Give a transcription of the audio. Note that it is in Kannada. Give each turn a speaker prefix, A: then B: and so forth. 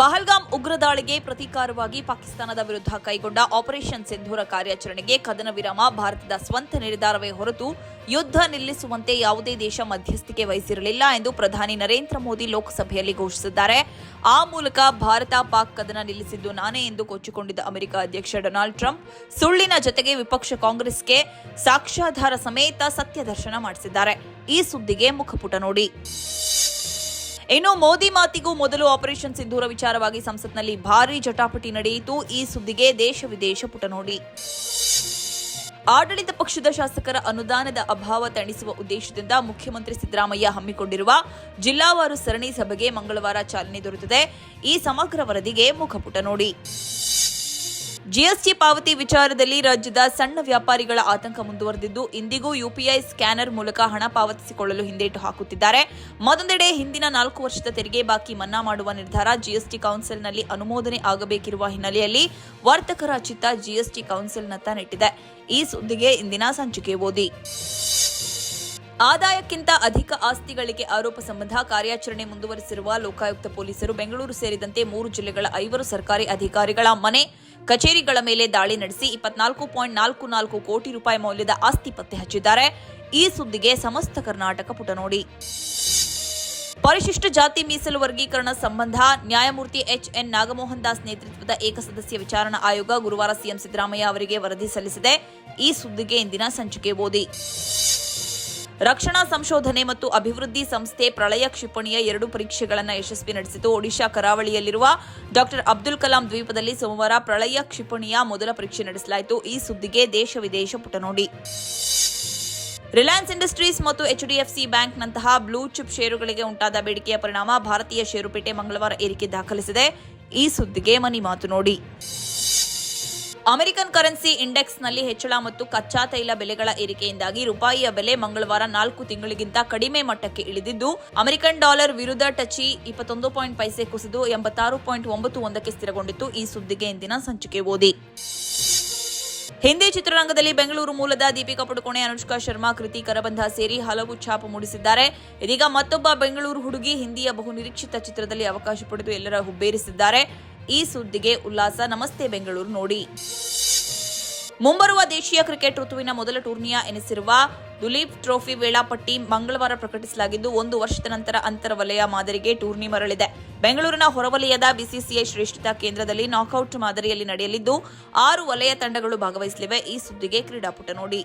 A: ಪಹಲ್ಗಾಮ್ ಉಗ್ರ ದಾಳಿಗೆ ಪ್ರತೀಕಾರವಾಗಿ ಪಾಕಿಸ್ತಾನದ ವಿರುದ್ಧ ಕೈಗೊಂಡ ಆಪರೇಷನ್ ಸಿಂಧೂರ ಕಾರ್ಯಾಚರಣೆಗೆ ಕದನ ವಿರಾಮ, ಭಾರತದ ಸ್ವಂತ ನಿರ್ಧಾರವೇ ಹೊರತು ಯುದ್ಧ ನಿಲ್ಲಿಸುವಂತೆ ಯಾವುದೇ ದೇಶ ಮಧ್ಯಸ್ಥಿಕೆ ವಹಿಸಿರಲಿಲ್ಲ ಎಂದು ಪ್ರಧಾನಿ ನರೇಂದ್ರ ಮೋದಿ ಲೋಕಸಭೆಯಲ್ಲಿ ಘೋಷಿಸಿದ್ದಾರೆ. ಆ ಮೂಲಕ ಭಾರತ ಪಾಕ್ ಕದನ ನಿಲ್ಲಿಸಿದ್ದು ನಾನೇ ಎಂದು ಕೊಚ್ಚಿಕೊಂಡಿದ್ದ ಅಮೆರಿಕ ಅಧ್ಯಕ್ಷ ಡೊನಾಲ್ಡ್ ಟ್ರಂಪ್ ಸುಳ್ಳಿನ ಜೊತೆಗೆ ವಿಪಕ್ಷ ಕಾಂಗ್ರೆಸ್ಗೆ ಸಾಕ್ಷ್ಯಾಧಾರ ಸಮೇತ ಸತ್ಯ ದರ್ಶನ ಮಾಡಿಸಿದ್ದಾರೆ. ಈ ಸುದ್ದಿಗೆ ಮುಖಪುಟ ನೋಡಿ. ಇನ್ನು ಮೋದಿ ಮಾತಿಗೂ ಮೊದಲು ಆಪರೇಷನ್ ಸಿಂಧೂರ ವಿಚಾರವಾಗಿ ಸಂಸತ್ನಲ್ಲಿ ಭಾರೀ ಜಟಾಪಟಿ ನಡೆಯಿತು. ಈ ಸುದ್ದಿಗೆ ದೇಶ ವಿದೇಶ ಪುಟ ನೋಡಿ. ಆಡಳಿತ ಪಕ್ಷದ ಶಾಸಕರ ಅನುದಾನದ ಅಭಾವ ತಣಿಸುವ ಉದ್ದೇಶದಿಂದ ಮುಖ್ಯಮಂತ್ರಿ ಸಿದ್ದರಾಮಯ್ಯ ಹಮ್ಮಿಕೊಂಡಿರುವ ಜಿಲ್ಲಾವಾರು ಸರಣಿ ಸಭೆಗೆ ಮಂಗಳವಾರ ಚಾಲನೆ ದೊರೆತಿದೆ. ಈ ಸಮಗ್ರ ವರದಿಗೆ ಮುಖಪುಟ ನೋಡಿ. ಜಿಎಸ್ಟಿ ಪಾವತಿ ವಿಚಾರದಲ್ಲಿ ರಾಜ್ಯದ ಸಣ್ಣ ವ್ಯಾಪಾರಿಗಳ ಆತಂಕ ಮುಂದುವರೆದಿದ್ದು, ಇಂದಿಗೂ ಯುಪಿಐ ಸ್ಕ್ಯಾನರ್ ಮೂಲಕ ಹಣ ಪಾವತಿಸಿಕೊಳ್ಳಲು ಹಿಂದೇಟು ಹಾಕುತ್ತಿದ್ದಾರೆ. ಮತ್ತೊಂದೆಡೆ, ಹಿಂದಿನ ನಾಲ್ಕು ವರ್ಷದ ತೆರಿಗೆ ಬಾಕಿ ಮನ್ನಾ ಮಾಡುವ ನಿರ್ಧಾರ ಜಿಎಸ್ಟಿ ಕೌನ್ಸಿಲ್ನಲ್ಲಿ ಅನುಮೋದನೆ ಆಗಬೇಕಿರುವ ಹಿನ್ನೆಲೆಯಲ್ಲಿ ವರ್ತಕರ ಚಿತ್ತ ಜಿಎಸ್ಟಿ ಕೌನ್ಸಿಲ್ನತ್ತ ನೆಟ್ಟಿದೆ. ಈ ಸುದ್ದಿಗೆ ಇಂದಿನ ಸಂಚಿಕೆ ಓದಿ. ಆದಾಯಕ್ಕಿಂತ ಅಧಿಕ ಆಸ್ತಿಗಳಿಗೆ ಆರೋಪ ಸಂಬಂಧ ಕಾರ್ಯಾಚರಣೆ ಮುಂದುವರೆಸಿರುವ ಲೋಕಾಯುಕ್ತ ಪೊಲೀಸರು ಬೆಂಗಳೂರು ಸೇರಿದಂತೆ ಮೂರು ಜಿಲ್ಲೆಗಳ ಐವರು ಸರ್ಕಾರಿ ಅಧಿಕಾರಿಗಳ ಮನೆ, ಕಚೇರಿಗಳ ಮೇಲೆ ದಾಳಿ ನಡೆಸಿ ಇಪ್ಪತ್ನಾಲ್ಕು ಪಾಯಿಂಟ್ ನಾಲ್ಕು ನಾಲ್ಕು ಕೋಟಿ ರೂಪಾಯಿ ಮೌಲ್ಯದ ಆಸ್ತಿ ಪತ್ತೆ ಹಚ್ಚಿದ್ದಾರೆ. ಈ ಸುದ್ದಿಗೆ ಸಮಸ್ತ ಕರ್ನಾಟಕ ಪುಟ ನೋಡಿ. ಪರಿಶಿಷ್ಟ ಜಾತಿ ಮೀಸಲು ವರ್ಗೀಕರಣ ಸಂಬಂಧ ನ್ಯಾಯಮೂರ್ತಿ ಎಚ್ ಎನ್ ನಾಗಮೋಹನ್ ದಾಸ್ ನೇತೃತ್ವದ ಏಕಸದಸ್ಯ ವಿಚಾರಣಾ ಆಯೋಗ ಗುರುವಾರ ಸಿಎಂ ಸಿದ್ದರಾಮಯ್ಯ ಅವರಿಗೆ ವರದಿ ಸಲ್ಲಿಸಿದೆ. ಈ ಸುದ್ದಿಗೆ ಇಂದಿನ ಸಂಚಿಕೆ ಓದಿ. ರಕ್ಷಣಾ ಸಂಶೋಧನೆ ಮತ್ತು ಅಭಿವೃದ್ಧಿ ಸಂಸ್ಥೆ ಪ್ರಳಯ ಕ್ಷಿಪಣಿಯ ಎರಡು ಪರೀಕ್ಷೆಗಳನ್ನು ಯಶಸ್ವಿ ನಡೆಸಿತು. ಒಡಿಶಾ ಕರಾವಳಿಯಲ್ಲಿರುವ ಡಾಕ್ಟರ್ ಅಬ್ದುಲ್ ಕಲಾಂ ದ್ವೀಪದಲ್ಲಿ ಸೋಮವಾರ ಪ್ರಳಯ ಕ್ಷಿಪಣಿಯ ಮೊದಲ ಪರೀಕ್ಷೆ ನಡೆಸಲಾಯಿತು. ಈ ಸುದ್ದಿಗೆ ದೇಶ ವಿದೇಶ ಪುಟ ನೋಡಿ. ರಿಲಯನ್ಸ್ ಇಂಡಸ್ಟ್ರೀಸ್ ಮತ್ತು ಎಚ್ಡಿಎಫ್ಸಿ ಬ್ಯಾಂಕ್ನಂತಹ ಬ್ಲೂ ಚಿಪ್ ಷೇರುಗಳಿಗೆ ಉಂಟಾದ ಬೇಡಿಕೆಯ ಪರಿಣಾಮ ಭಾರತೀಯ ಷೇರುಪೇಟೆ ಮಂಗಳವಾರ ಏರಿಕೆ ದಾಖಲಿಸಿದೆ. ಈ ಸುದ್ದಿಗೆ ಮನಿ ಮಾತು ನೋಡಿ. ಅಮೆರಿಕನ್ ಕರೆನ್ಸಿ ಇಂಡೆಕ್ಸ್ನಲ್ಲಿ ಹೆಚ್ಚಳ ಮತ್ತು ಕಚ್ಚಾ ತೈಲ ಬೆಲೆಗಳ ಏರಿಕೆಯಿಂದಾಗಿ ರೂಪಾಯಿಯ ಬೆಲೆ ಮಂಗಳವಾರ ನಾಲ್ಕು ತಿಂಗಳಿಗಿಂತ ಕಡಿಮೆ ಮಟ್ಟಕ್ಕೆ ಇಳಿದಿದ್ದು, ಅಮೆರಿಕನ್ ಡಾಲರ್ ವಿರುದ್ಧ ಟಚಿ ಇಪ್ಪತ್ತೊಂದು ಪಾಯಿಂಟ್ ಪೈಸೆ ಕುಸಿದು ಎಂಬತ್ತಾರು ಪಾಯಿಂಟ್ ಒಂಬತ್ತು ಒಂದಕ್ಕೆ ಸ್ಥಿರಗೊಂಡಿತ್ತು. ಈ ಸುದ್ದಿಗೆ ಇಂದಿನ ಸಂಚಿಕೆ ಓದಿ. ಹಿಂದಿ ಚಿತ್ರರಂಗದಲ್ಲಿ ಬೆಂಗಳೂರು ಮೂಲದ ದೀಪಿಕಾ ಪಡುಕೋಣೆ, ಅನುಷ್ಕಾ ಶರ್ಮಾ, ಕೃತಿ ಕರಬಂಧ ಸೇರಿ ಹಲವು ಛಾಪು ಮೂಡಿಸಿದ್ದಾರೆ. ಇದೀಗ ಮತ್ತೊಬ್ಬ ಬೆಂಗಳೂರು ಹುಡುಗಿ ಹಿಂದಿಯ ಬಹುನಿರೀಕ್ಷಿತ ಚಿತ್ರದಲ್ಲಿ ಅವಕಾಶ ಪಡೆದು ಎಲ್ಲರ ಹುಬ್ಬೇರಿಸಿದ್ದಾರೆ. ಈ ಸುದ್ದಿಗೆ ಉಲ್ಲಾಸ. ನಮಸ್ತೆ ಬೆಂಗಳೂರು ನೋಡಿ. ಮುಂಬರುವ ದೇಶೀಯ ಕ್ರಿಕೆಟ್ ಋತುವಿನ ಮೊದಲ ಟೂರ್ನಿಯ ಎನಿಸಿರುವ ದುಲೀಪ್ ಟ್ರೋಫಿ ವೇಳಾಪಟ್ಟಿ ಮಂಗಳವಾರ ಪ್ರಕಟಿಸಲಾಗಿದ್ದು, ಒಂದು ವರ್ಷದ ನಂತರ ಅಂತರ ವಲಯ ಮಾದರಿಗೆ ಟೂರ್ನಿ ಮರಳಿದೆ. ಬೆಂಗಳೂರಿನ ಹೊರವಲಯದ ಬಿಸಿಸಿಐ ಶ್ರೇಷ್ಠತಾ ಕೇಂದ್ರದಲ್ಲಿ ನಾಕೌಟ್ ಮಾದರಿಯಲ್ಲಿ ನಡೆಯಲಿದ್ದು, ಆರು ವಲಯ ತಂಡಗಳು ಭಾಗವಹಿಸಲಿವೆ. ಈ ಸುದ್ದಿಗೆ ಕ್ರೀಡಾಪುಟ ನೋಡಿ.